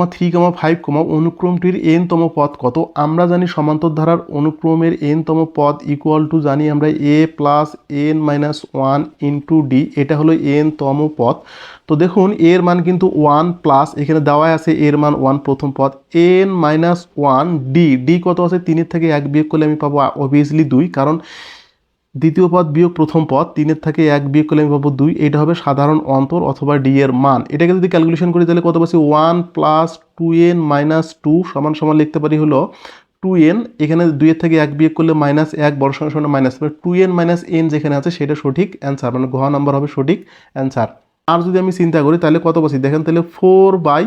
Comma three comma five comma অনুক্রমটির N তম পদ কত? আমরা জানি সমান্তর ধারার অনুক্রমের এন তম পদ ইকুয়াল টু জানি আমরা A plus N minus one into D এটা হলো এন তম পদ। তো দেখুন, এর মান কিন্তু ওয়ান প্লাস এখানে দেওয়াই আছে এর মান ওয়ান প্রথম পদ। N minus one D D কত আছে? তিনের থেকে এক বিয়োগ করলে আমি পাবো অবভিয়াসলি দুই, কারণ দ্বিতীয় পদ বিয়োগ প্রথম পদ, তিনের থেকে এক বিয়োগ করলে আমি পাবো দুই। এটা হবে সাধারণ অন্তর অথবা ডি এর মান। এটাকে যদি ক্যালকুলেশন করি, তাহলে কত পাচ্ছি? One plus two N minus two সমান সমান লিখতে পারি হলো টু এন এখানে দুইয়ের থেকে এক বিয়োগ করলে মাইনাস এক, বড় সঙ্গে সঙ্গে মাইনাস মানে টু এন মাইনাস এন যেখানে আছে, সেটা সঠিক অ্যান্সার মানে ঘ নাম্বার হবে সঠিক অ্যান্সার আর যদি আমি চিন্তা করি, তাহলে কত পাচ্ছি? দেখেন তাহলে ফোর বাই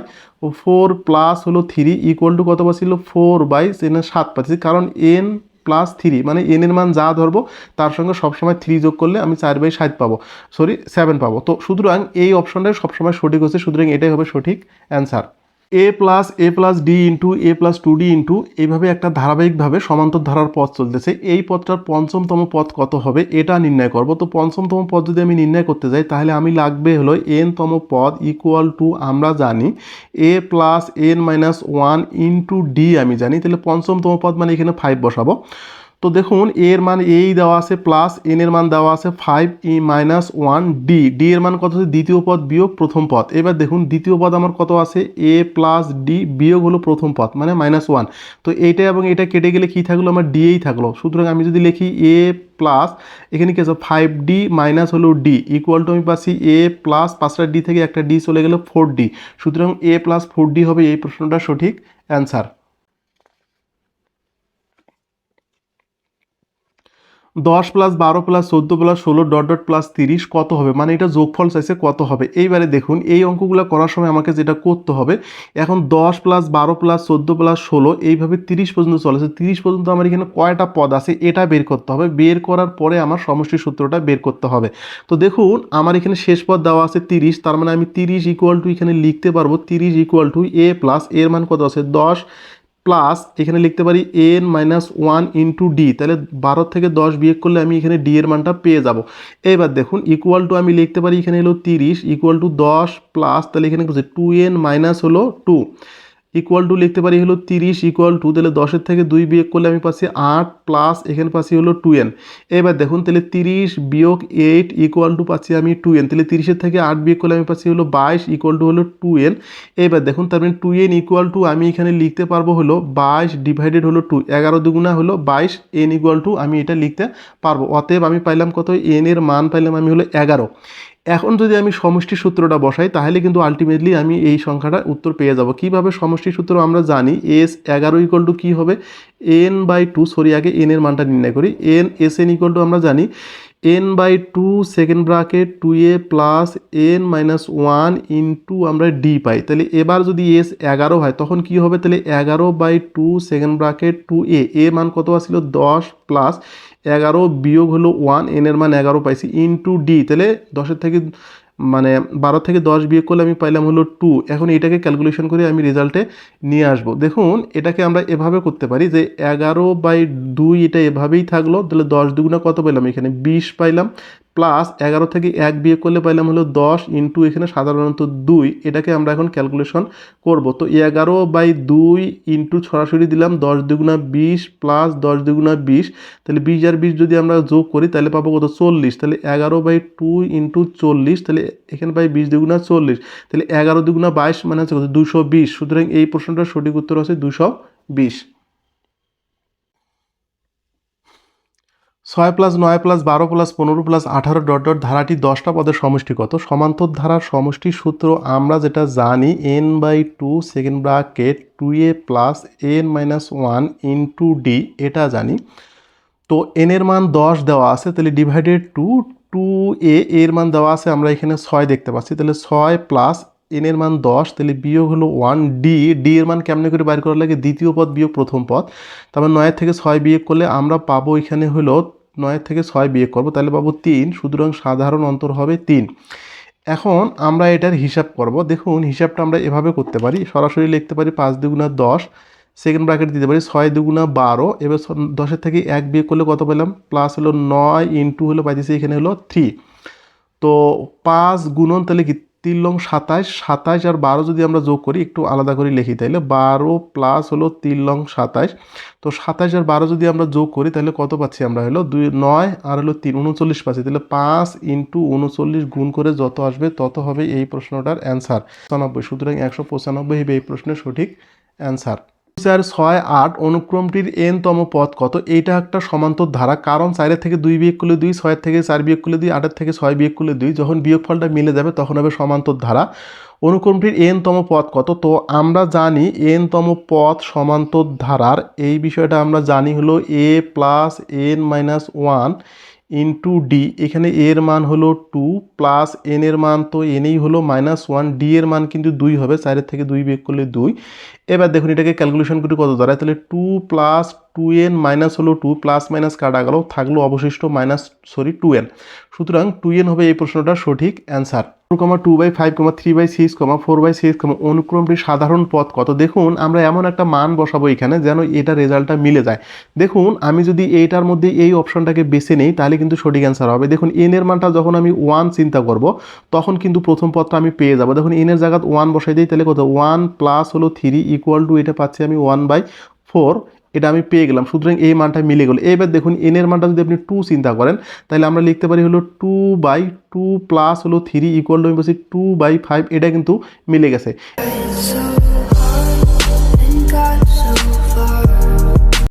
ফোর প্লাস হলো থ্রি ইকুয়াল টু কত পাচ্ছিল ফোর বাই এনে সাত পাচ্ছি। কারণ এন প্লাস থ্রি মানে এনের মান যা ধরবো, তার সঙ্গে সবসময় থ্রি যোগ করলে আমি চার বাই সাত পাবো সরি সেভেন পাবো। তো সুতরাং এই অপশনটাই সবসময় সঠিক হচ্ছে, সুতরাং এটাই হবে সঠিক answer A plus A plus D into A plus two D into এইভাবে একটা ধারাবাহিকভাবে সমান্তর ধারার পথ চলতেছে। এই পথটার পঞ্চমতম পথ কত হবে এটা নির্ণয় করব। তো পঞ্চমতম পথ যদি আমি নির্ণয় করতে যাই, তাহলে আমি লাগবে হলো এনতম পদ ইকুয়াল টু আমরা জানি A plus N minus one into D আমি জানি। তাহলে পঞ্চমতম পদ মানে এখানে ফাইভ বসাবো। তো দেখুন এ এর মান এই দেওয়া আছে প্লাস এন এর মান দেওয়া আছে five E minus one D D এর মান কত আছে দ্বিতীয় পদ বিয়োগ প্রথম পদ। এবার দেখুন, দ্বিতীয় পদ আমার কত আছে? এ প্লাস ডি বিয়োগ হলো প্রথম পদ মানে মাইনাস ওয়ান তো এইটা এবং এটা কেটে গেলে কী থাকল? আমার ডিএই থাকল। সুতরাং আমি যদি লিখি এ প্লাস এখানে কি আছে? ফাইভ ডি মাইনাস হলো ডি ইকুয়াল টু আমি পাচ্ছি এ প্লাস পাঁচটা ডি থেকে একটা ডি চলে গেলে ফোর ডি সুতরাং এ প্লাস ফোর ডি হবে, এই প্রশ্নটা সঠিক অ্যান্সার দশ প্লাস বারো প্লাস চোদ্দ প্লাস ষোলো ডট ডট প্লাস তিরিশ কত হবে? মানে এটা যোগফল চাইছে কত হবে? এইবারে দেখুন, এই অঙ্কগুলো করার সময় আমাকে যেটা করতে হবে, এখন দশ প্লাস বারো প্লাস চোদ্দ প্লাস ষোলো, এইভাবে তিরিশ পর্যন্ত চলেছে তিরিশ পর্যন্ত আমার এখানে কয়টা পদ আছে, এটা বের করতে হবে। বের করার পরে আমার সমষ্টি সূত্রটা বের করতে হবে। তো দেখুন, আমার এখানে শেষ পদ দেওয়া আছে তিরিশ, তার মানে আমি তিরিশ ইকুয়াল টু এখানে লিখতে পারব। তিরিশ ইকুয়াল টু এ প্লাস এর মান কত আছে? দশ প্লাস এখানে লিখতে পারি N minus one into D তাহলে বারো থেকে দশ বিয়োগ করলে আমি এখানে ডি এর মানটা পেয়ে যাব। এবার দেখুন ইকুয়াল টু আমি লিখতে পারি এখানে হলো তিরিশ ইকুয়াল টু দশ প্লাস তাহলে এখানে টু এন মাইনাস হলো টু ইকুয়াল টু লিখতে পারি হলো তিরিশ ইকুয়াল টু তাহলে দশের থেকে দুই বিয়োগ করলে আমি পাচ্ছি আট প্লাস এখানে পাচ্ছি হলো টু এন এবার দেখুন, তাহলে তিরিশ বিয়োগ এইট ইকুয়াল টু পাচ্ছি আমি টু এন তাহলে তিরিশের থেকে আট বিয়োগ করলে আমি পাচ্ছি হলো বাইশ ইকুয়াল টু হলো টু এন এবার দেখুন, তার মানে টু এন ইকুয়াল টু আমি এখানে লিখতে পারব হলো বাইশ ডিভাইডেড হলো টু এগারো দুগুণা হলো বাইশ এন ইকুয়াল টু আমি এটা লিখতে পারব। অতএব আমি পাইলাম কত? এন এর মান পাইলাম আমি হলো এগারো। এখন যদি আমি সমষ্টি সূত্রটা বসাই, তাহলে কিন্তু আলটিমেটলি আমি এই সংখ্যাটা উত্তর পেয়ে যাব। কীভাবে সমষ্টি সূত্র আমরা জানি এস এগারো ইকুয়াল টু কী হবে? এন বাই টু সরি আগে এন এর মানটা নির্ণয় করি। N S N equal to আমরা জানি N by two second bracket two A plus N minus one into আমরা ডি পাই। তাহলে এবার যদি এস এগারো হয়, তখন কি হবে? তাহলে এগারো by two second bracket two A A মান কত আসছিল দশ প্লাস এগারো বিয়োগ হলো ওয়ান এনের মান এগারো পাইছি টু ডি তাহলে দশের থেকে মানে বারো থেকে দশ বিয়োগ করলে আমি পাইলাম হলো টু এখন এটাকে ক্যালকুলেশন করে আমি রেজাল্টে নিয়ে আসব। দেখুন, এটাকে আমরা এভাবে করতে পারি যে এগারো বাই দুই এটা এভাবেই থাকল, তাহলে দশ দুগুণা কত পাইলাম এখানে? বিশ পাইলাম। প্লাস এগারো থেকে এক বিয়োগ করলে পাইলাম হলো দশ ইন্টু এখানে সাধারণত দুই, এটাকে আমরা এখন ক্যালকুলেশন করব। তো এগারো বাই দুই ইন্টু সরাসরি দিলাম দশ দুগুণা বিশ প্লাস দশ দুগুণা বিশ, তাহলে বিশ আর বিশ যদি আমরা যোগ করি, তাহলে পাবো কত? চল্লিশ। তাহলে এগারো বাই টু ইন্টু চল্লিশ, তাহলে এখানে পাই বিশ দুগুণা চল্লিশ। তাহলে এগারো দুগুণা বাইশ মানে হচ্ছে কত? দুশো বিশ। সুতরাং এই প্রশ্নটার সঠিক উত্তর হচ্ছে দুশো বিশ। ছয় প্লাস নয় প্লাস বারো প্লাস পনেরো প্লাস আঠারো ডট ডট ধারাটি দশটা পদের সমষ্টি কত? সমান্তর ধারার সমষ্টি সূত্র আমরা যেটা জানি N by two second bracket two A plus N minus one into D এটা জানি। তো এন এর মান দশ দেওয়া আছে, তাহলে ডিভাইডেড টু টু এ এর মান দেওয়া আছে, আমরা এখানে ছয় দেখতে পাচ্ছি। তাহলে ছয় প্লাস এন এর মান দশ, তাহলে বিয়োগ হলো ওয়ান ডি ডি এর মান কেমনে করে বাইর করার লাগে? দ্বিতীয় পদ বিয়োগ প্রথম পদ। তারপর নয়ের থেকে ছয় বিয়োগ করলে আমরা পাবো এখানে হলো নয়ের থেকে ছয় বিয়োগ করব, তাহলে পাবো তিন, সুতরাং সাধারণ অন্তর হবে তিন। এখন আমরা এটার হিসাব করব। দেখুন, হিসাবটা আমরা এভাবে করতে পারি। সরাসরি লিখতে পারি পাঁচ দুগুণা দশ সেকেন্ড ব্র্যাকেট দিতে পারি ছয় দুগুণা বারো। এবার দশের থেকে এক বিয়োগ করলে কত পেলাম? প্লাস হলো নয় ইন্টু হলো পাইতেছি এখানে হলো থ্রি। তো পাঁচ গুণন তাহলে কি তিন লং সাতাইশ সাতাশ আর বারো যদি আমরা যোগ করি, একটু আলাদা করে লিখি তাইলে বারো প্লাস হলো তিন লং সাতাইশ তো সাতাইশ আর বারো যদি আমরা যোগ করি তাহলে কত পাচ্ছি আমরা? হলো দুই, নয় আর হলো তিন, উনচল্লিশ পাচ্ছি। তাহলে পাঁচ ইন্টু উনচল্লিশ গুণ করে যত আসবে, তত হবে এই প্রশ্নটার অ্যান্সার। পঁচানব্বই সুতরাং একশো পঁচানব্বই হবে এই প্রশ্নের সঠিক অ্যান্সার। চার ছয় আট অনুক্রমটির এন তম পদ কত? এইটা একটা সমান্তর ধারা। কারণ চারের থেকে দুই বিয়োগ করলে দুই, ছয়ের থেকে চার বিয়োগ করলে দুই, আটের থেকে ছয় বিয়োগ করলে দুই। যখন বিয়োগফলটা মিলে যাবে, তখন হবে সমান্তর ধারা। অনুক্রমটির এন তম পদ কত? তো আমরা জানি এন তম পদ সমান্তর ধারার। এই বিষয়টা আমরা জানি হলো A plus N minus one into D এখানে এর মান হলো টু প্লাস এন এর মান তো এনেই হলো মাইনাস ওয়ান ডি এর মান কিন্তু দুই হবে, চারের থেকে দুই বেক করলে দুই। এবার দেখুন এটাকে ক্যালকুলেশন করে কত দাঁড়ায়? তাহলে two plus two N minus হলো টু, প্লাস মাইনাস কাটা গেল থাকল অবশিষ্ট মাইনাস, সরি, টু এন। সুতরাং টু এন হবে এই প্রশ্নটার সঠিক answer. Two comma two by five comma three by six comma four by six comma অনুক্রমটি সাধারণ পথ কত? দেখুন, আমরা এমন একটা মান বসাবো এখানে যেন এটা রেজাল্টটা মিলে যায়। দেখুন, আমি যদি এইটার মধ্যে এই অপশনটাকে বেছে নিই, তাহলে কিন্তু সঠিক অ্যান্সার হবে। দেখুন, এন এর মানটা যখন আমি ওয়ান চিন্তা করব, তখন কিন্তু প্রথম পথটা আমি পেয়ে যাব। দেখুন, এন এর জায়গায় ওয়ান বসাই দিই, তাহলে কত? ওয়ান প্লাস হলো থ্রি ইকুয়াল টু, এটা পাচ্ছি আমি ওয়ান বাই ফোর। এটা আমি পেয়ে গেলাম। সুতরাং এই মানটা মিলে গেল। এবার দেখুন এন এর মানটা যদি আপনি টু চিন্তা করেন, তাহলে আমরা লিখতে পারি হলো টু বাই টু প্লাস হলো থ্রি ইকুয়াল টু আমি বলছি টু বাই ফাইভ এটা কিন্তু মিলে গেছে।